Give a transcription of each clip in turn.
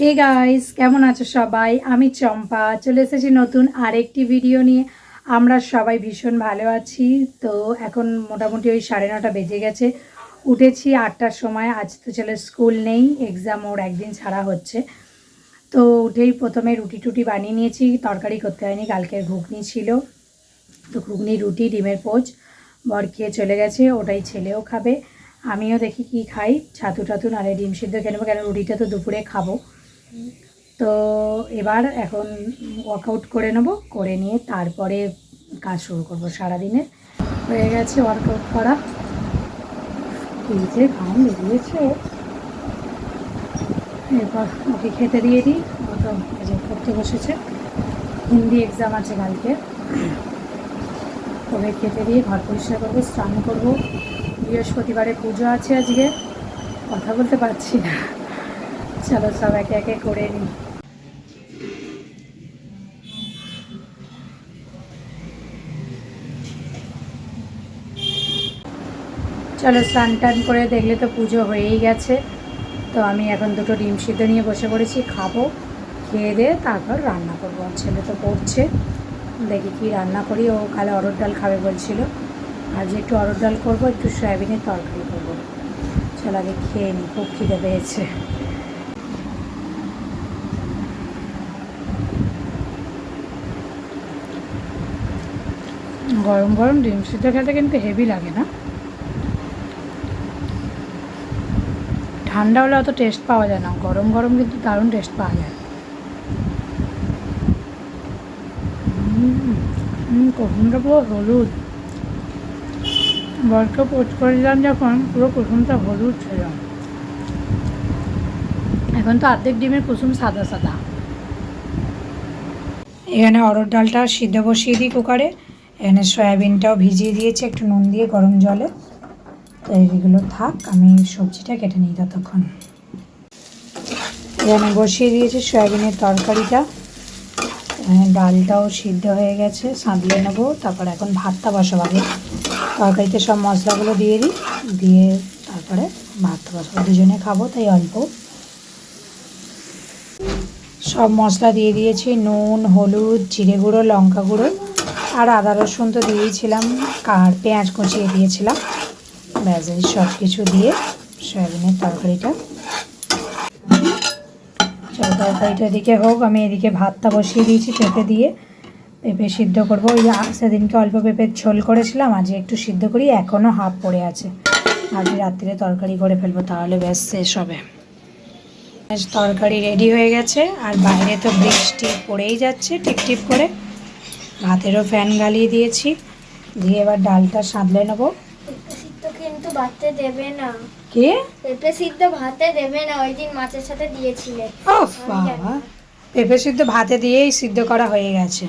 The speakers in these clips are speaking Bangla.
হে গাইস কেমন আছো সবাই? আমি চম্পা, চলে এসেছি নতুন আরেকটি ভিডিও নিয়ে। আমরা সবাই ভীষণ ভালো আছি। তো এখন মোটামুটি ওই সাড়ে নটা বেজে গেছে। উঠেছি আটটার সময়, আজ তো ছেলের স্কুল নেই এক্সাম ওর একদিন ছাড়া হচ্ছে। তো উঠেই প্রথমে রুটি টুটি বানিয়ে নিয়েছি, তরকারি করতে হয়নি, কালকের ঘুগনি ছিল। তো ঘুগনি, রুটি, ডিমের পোচ, বর খেয়ে চলে গেছে, ওটাই ছেলেও খাবে। আমিও দেখি কি খাই, ছাতু টাতু নাহলে ডিম সিদ্ধ খেয়ে নেব, কেন রুটিটা তো দুপুরে খাব। তো এবার এখন ওয়ার্কআউট করে নেব, করে নিয়ে তারপরে কাজ শুরু করব সারাদিনে। হয়ে গেছে ওয়ার্কআউট করা। এই যে ঘাম বেরিয়েছে। এরপর ওকে খেতে দিয়ে দিই। ও তো পড়তে বসেছে। হিন্দি এক্সাম আছে কালকে। ওকে খেতে দিয়ে ঘর পরিষ্কার করব, স্নান করব। বৃহস্পতিবারে পুজো আছে আজকে। কথা বলতে পারছি না। চলো সব একে একে করে নিই চলো স্নান টান করে দেখলে তো পুজো হয়েই গেছে। তো আমি এখন দুটো ডিম সিদ্ধ নিয়ে বসে পড়েছি, খাব, খেয়ে দিয়ে তারপর রান্না করব। ছেলে তো পড়ছে, দেখি কি রান্না করি। ও কালে অরড় ডাল খাবে বলছিল। আজ একটু অরড় ডাল করব, একটু সয়াবিনের তরকারি করব। চল আগে খেয়ে নিই খুব খিদে পেয়েছে। গরম গরম ডিম সিদ্ধ খেতে কিন্তু হেভি লাগে না। ঠান্ডা হলে অত টেস্ট পাওয়া যায় না, গরম গরম কিন্তু দারুণ টেস্ট পাওয়া যায়। কুসুমটা পুরো হলুদ। বরকে পোচ করে দিলাম যখন, পুরো কুসুমটা হলুদ ছিল। এখন তো অর্ধেক ডিমের কুসুম সাদা সাদা। এখানে অরড় ডালটা সিদ্ধ বসিয়ে দিই কুকারে। এখানে সয়াবিনটাও ভিজিয়ে দিয়েছি, একটু নুন দিয়ে গরম জলে। তো এইগুলো থাক, আমি সবজিটা কেটে নিই ততক্ষণ। এখানে বসিয়ে দিয়েছি সয়াবিনের তরকারিটা। ডালটাও সিদ্ধ হয়ে গেছে, সাঁতলে নেব, তারপর এখন ভাতটা বসাবো আগে। তরকারিতে সব মশলাগুলো দিয়ে দিই, দিয়ে তারপরে ভাতটা বসাবো। দুজনে খাব, তাই অল্প। সব মশলা দিয়ে দিয়েছি, নুন, হলুদ, জিরে গুঁড়ো, লঙ্কা গুঁড়ো। আর আদা, রসুন তো দিয়েছিলাম আর পেঁয়াজ কুচিয়ে দিয়েছিলাম। ব্যাস সব কিছু দিয়ে সয়াবিনের তরকারিটা। চলো তরকারিটা এদিকে হোক, আমি এদিকে ভাতটা বসিয়ে দিয়েছি পেঁপে দিয়ে। পেঁপে সিদ্ধ করব। ওই সেদিনকে অল্প পেঁপের ঝোল করেছিলাম, আজকে একটু সিদ্ধ করি এখনও হাফ পড়ে আছে। আজকে রাত্রিরে তরকারি করে ফেলব, তাহলে ব্যাস, শেষ হবে। তরকারি রেডি হয়ে গেছে, আর বাইরে তো বৃষ্টি পড়েই যাচ্ছে টিপ টিপ করে। ভাতেরও ফ্যান গালিয়ে দিয়েছি। দিয়ে এবার ডালটা সাঁতলে নেব। কিন্তু ভাতে দেবে না। কে? পেঁপে সিদ্ধ ভাতে দেবে না ওই দিন মাছের সাথে দিয়েছিলে। বাবা। পেঁপে সিদ্ধ ভাতে দিয়েই সিদ্ধ করা হয়ে গেছে।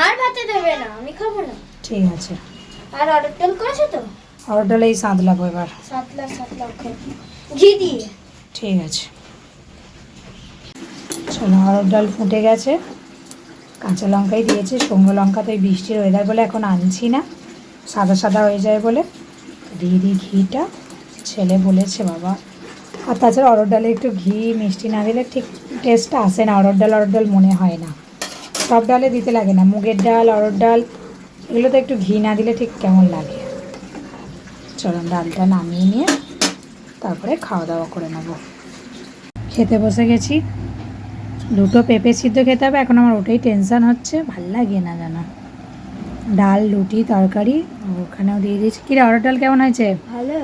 আর ভাতে দেবে না আমি খাব না। ঠিক আছে। আর অর্ডার টেল করেছ তো? অর্ডারলেই সাঁতলাবো এবার। সাতলা সাতলা ওকে। ঘি দিয়ে। ঠিক আছে। চলো অরড় ডাল ফুটে গেছে। কাঁচা লঙ্কাই দিয়েছি, শুকনো লঙ্কা তো এই বৃষ্টির ওয়েদার বলে এখন আনছি না, সাদা সাদা হয়ে যায় বলে। দিয়ে দিই ঘিটা, ছেলে বলেছে বাবা। আর তাছাড়া অরড় ডালে একটু ঘি, মিষ্টি না দিলে ঠিক টেস্টটা আসে না, অরড় ডাল অরড় ডাল মনে হয় না। সব ডালে দিতে লাগে না, মুগের ডাল, অরড় ডাল এগুলো তো একটু ঘি না দিলে ঠিক কেমন লাগে। চলো ডালটা নামিয়ে নিয়ে তারপরে খাওয়া দাওয়া করে নেব। খেতে বসে গেছি। দুটো পেঁপে সিদ্ধ খেতে হবে। এখন আমার ওটাই টেনশান হচ্ছে ভালো লাগে না যেন। ডাল রুটি তরকারি ওখানেও দিয়ে দিয়েছি। কিরে অরড় ডাল কেমন হয়েছে? ভালো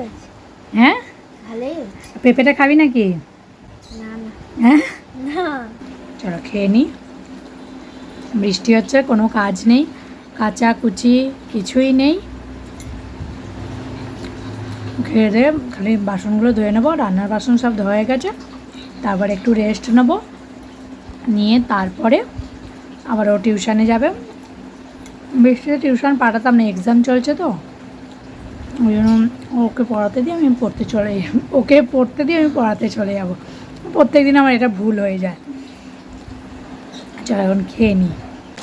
হ্যাঁ? পেঁপেটা খাবি নাকি? না না। হ্যাঁ? চলো খেয়ে নিই বৃষ্টি হচ্ছে কোনো কাজ নেই। কাঁচা কুচি কিছুই নেই। খেয়ে দিয়ে খালি বাসনগুলো ধুয়ে নেব। রান্নার বাসন সব ধোয়া হয়ে গেছে। তারপর একটু রেস্ট নেব। নিয়ে তারপরে আবার ও টিউশনে যাবে। বৃষ্টিতে টিউশন পাঠাতাম না এক্সাম চলছে তো। ওই জন্য ওকে পড়াতে দিয়ে আমি পড়তে চলে ওকে পড়তে দিয়ে আমি পড়াতে চলে যাব। প্রত্যেক দিন আমার এটা ভুল হয়ে যায়। চলো এখন খেয়ে নিই।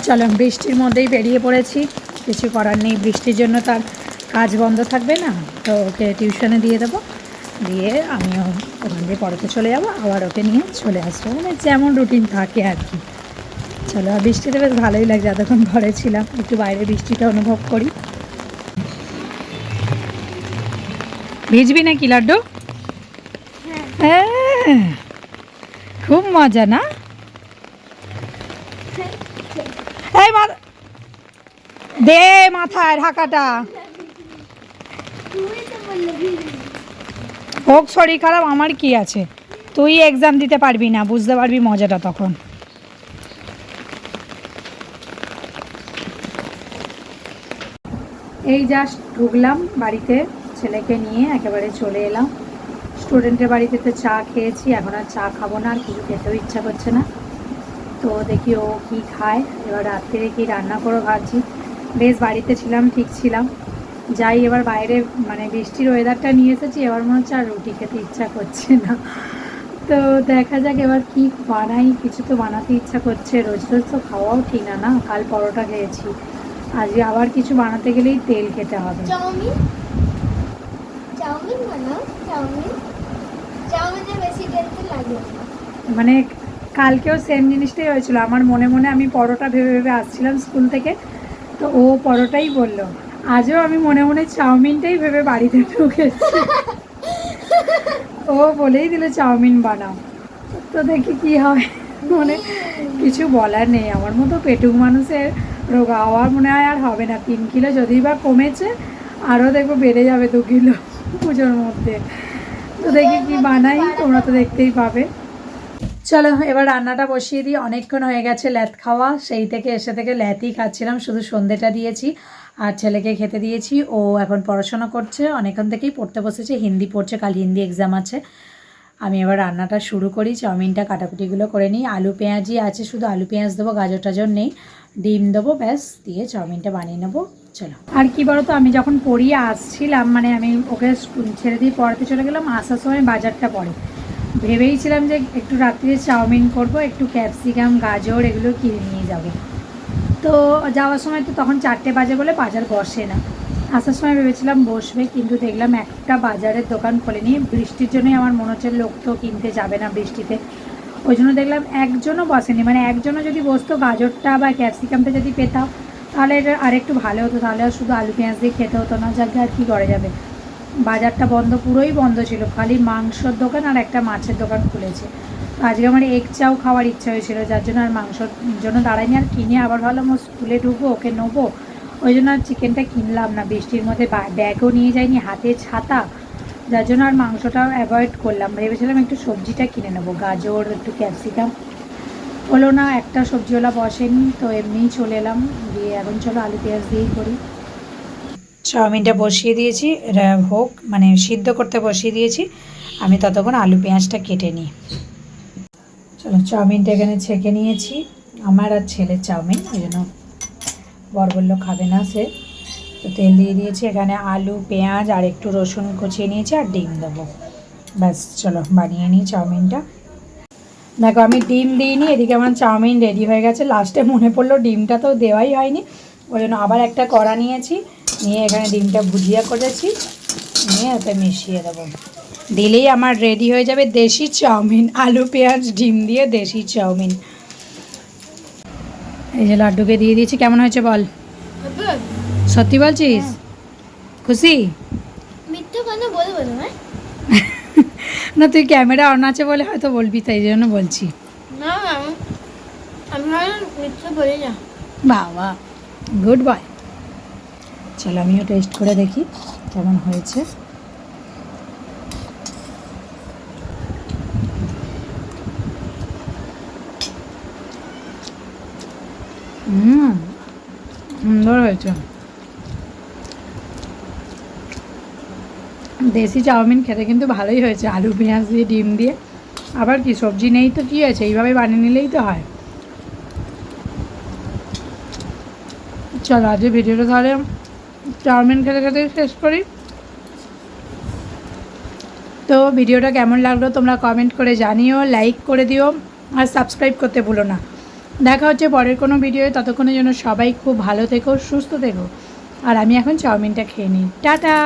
চলো বৃষ্টির মধ্যেই বেরিয়ে পড়েছি। কিছু করার নেই, বৃষ্টির জন্য তার কাজ বন্ধ থাকবে না। তো ওকে টিউশনে দিয়ে দেবো। দিয়ে আমিও ওখান দিয়ে পড়াতে চলে যাব আবার ওকে নিয়ে চলে আসব। মানে যেমন রুটিন থাকে আর কি। চলো আর বৃষ্টিতে বেশ ভালোই লাগছে এতক্ষণ ঘরে ছিলাম। একটু বাইরে বৃষ্টিটা অনুভব করি। ভিজবি না কি লাড্ডু? হ্যাঁ। খুব মজা না? এই দে মাথায় ঢাকাটা হোক, শরীর খারাপ, আমার কি আছে? তুই এক্সাম দিতে পারবি না, বুঝতে পারবি মজাটা তখন। এই জাস্ট ঢুকলাম বাড়িতে, ছেলেকে নিয়ে একেবারে চলে এলাম। স্টুডেন্টের বাড়িতে তো চা খেয়েছি, এখন আর চা খাব না, আর কিছু খেতেও ইচ্ছা করছে না। তো দেখি ও কী খায়। এবার রাত্রে কি রান্না করে ভাবছি। বেশ বাড়িতে ছিলাম, ঠিক ছিলাম। যাই এবার বাইরে মানে বৃষ্টির ওয়েদারটা নিয়ে এসেছি এবার মনে হচ্ছে আর রুটি খেতে ইচ্ছা করছে না। তো দেখা যাক এবার কি বানাই কিছু তো বানাতে ইচ্ছা করছে রোজ রোজ তো খাওয়াও ঠিক না না? কাল পরোটা খেয়েছি। আজকে আবার কিছু বানাতে গেলেই তেল খেতে হবে। চাউমিন? চাউমিন বানাও চাউমিন। চাউমিনে বেশি তেল লাগে মানে কালকেও সেম জিনিসটাই হয়েছিল। আমার মনে মনে আমি পরোটা ভেবে ভেবে আসছিলাম স্কুল থেকে তো ও পরোটাই বলল। আজও আমি মনে মনে চাউমিনটাই ভেবে বাড়িতে ঢুকেছি। ও বলেই দিল চাউমিন বানাও। তো দেখি কি হয়। মানে কিছু বলার নেই। আমার মতো পেটুক মানুষের রোগা হওয়ার মনে হয় আর হবে না। তিন কিলো যদি বা কমেছে আরও দেখব বেড়ে যাবে দু কিলো পুজোর মধ্যে। তো দেখি কি বানাই তোমরা তো দেখতেই পাবে। চলো এবার রান্নাটা বসিয়ে দিই। অনেকক্ষণ হয়ে গেছে ল্যাথ খাওয়া। সেই থেকে এসে থেকে ল্যাথই খাচ্ছিলাম। শুধু সন্ধেটা দিয়েছি। আর ছেলেকে খেতে দিয়েছি। ও এখন পড়াশোনা করছে। অনেকক্ষণ থেকেই পড়তে বসেছে। হিন্দি পড়ছে, কাল হিন্দি এক্সাম আছে। আমি এবার রান্নাটা শুরু করি, চাউমিনটা, কাটাকুটিগুলো করে নিই। আলু পেঁয়াজই আছে, শুধু আলু, পেঁয়াজ দেবো, গাজর, টাজর নেই। ডিম দেবো, ব্যাস, দিয়ে চাউমিনটা বানিয়ে নেব। চলো। আর কি বলতো, আমি যখন পড়িয়ে আসছিলাম মানে আমি ওকে স্কুল ছেড়ে দিয়ে পড়াতে চলে গেলাম, আসার সময় বাজারটা পড়ে। ভেবেইছিলাম যে একটু রাত্রিরে চাউমিন করব, একটু ক্যাপসিকাম, গাজর, এগুলো কিনে নিয়ে যাব। তো যাওয়ার সময় তো তখন চারটে বাজে বলে বাজার বসে না। আসার সময় ভেবেছিলাম বসবে, কিন্তু দেখলাম একটা বাজারের দোকান খোলেনি বৃষ্টির জন্যই আমার মনে হচ্ছে লোক তো কিনতে যাবে না বৃষ্টিতে। ওই জন্য দেখলাম একজনও বসেনি। মানে একজনও যদি বসতো, গাজরটা বা ক্যাপসিকামটা যদি পেতাম, তাহলে এটা আরেকটু ভালো হতো। তাহলে আর শুধু আলু পেঁয়াজ দিয়ে খেতে হতো না। যাকে, আর কী করা যাবে? বাজারটা বন্ধ, পুরোই বন্ধ ছিল। খালি মাংসর দোকান আর একটা মাছের দোকান খুলেছে। আজকে আমার এগ চাও খাওয়ার ইচ্ছা হয়েছিল, যার জন্য আর মাংসর জন্য দাঁড়াইনি আর কিনে আবার ভাবলাম ও স্কুলে ঢুকবো, ওকে নেব। ওই জন্য আর চিকেনটা কিনলাম না, বৃষ্টির মধ্যে ব্যাগও নিয়ে যাইনি, হাতে ছাতা। যার জন্য আর মাংসটাও অ্যাভয়েড করলাম। ভেবেছিলাম একটু সবজিটা কিনে নেব, গাজর, একটু ক্যাপসিকাম হলো না, একটা সবজিওয়ালা বসেনি, তো এমনিই চলে এলাম। দিয়ে এখন চলো আলু পেঁয়াজ দিয়েই করি। চাউমিনটা বসিয়ে দিয়েছি হোক মানে সিদ্ধ করতে বসিয়ে দিয়েছি। আমি ততক্ষণ আলু পেঁয়াজটা কেটে নিই। চলো, চাউমিনটা এখানে ছেঁকে নিয়েছি। আমার আর ছেলের চাউমিন, ওই জন্য বর বলল খাবে না সে। তো তেল দিয়ে দিয়েছি, এখানে আলু, পেঁয়াজ আর একটু রসুন কুচিয়ে নিয়েছি আর ডিম দেবো। ব্যাস, চলো, বানিয়ে নিই চাউমিনটা। দেখো, আমি ডিম দিইনি, এদিকে আমার চাউমিন রেডি হয়ে গেছে। লাস্টে মনে পড়ল ডিমটা তো দেওয়াই হয়নি। ওই জন্য আবার একটা কড়া নিয়েছি, নিয়ে এখানে ডিমটা ভুজিয়া করেছি, নিয়ে ওতে মিশিয়ে দেবো। দিলেই আমার রেডি হয়ে যাবে দেশি চাউমিন আলু পেঁয়াজ ডিম দিয়ে দেশি চাউমিন। এই যে লাড্ডুকে দিয়ে দিয়েছি কেমন হয়েছে বল? সত্যি বলছিস? খুশি? মিথ্যে কথা বলব না হ্যাঁ? তুই ক্যামেরা অন আছে বলে হয়তো বলবি তাই জন্য বলছি। বাবা গুড বয়। চলো আমিও টেস্ট করে দেখি কেমন হয়েছে। হুম সুন্দর হয়েছে দেশি চাউমিন খেতে কিন্তু ভালোই হয়েছে, আলু, পেঁয়াজ দিয়ে, ডিম দিয়ে। আবার কি, সবজি নেই তো কী হয়েছে এইভাবে বানিয়ে নিলেই তো হয়। চলো আজকে ভিডিওটা তাহলে চাউমিন খেতে খেতে শেষ করি। তো ভিডিওটা কেমন লাগল তোমরা কমেন্ট করে জানিও লাইক করে দিও, আর সাবস্ক্রাইব করতে ভুলো না। দেখা হচ্ছে পরের কোনো ভিডিওয়ে, ততক্ষণের জন্য সবাই খুব ভালো থেকো, সুস্থ থেকো। আর আমি এখন চাউমিনটা খেয়ে নিই। টাটা!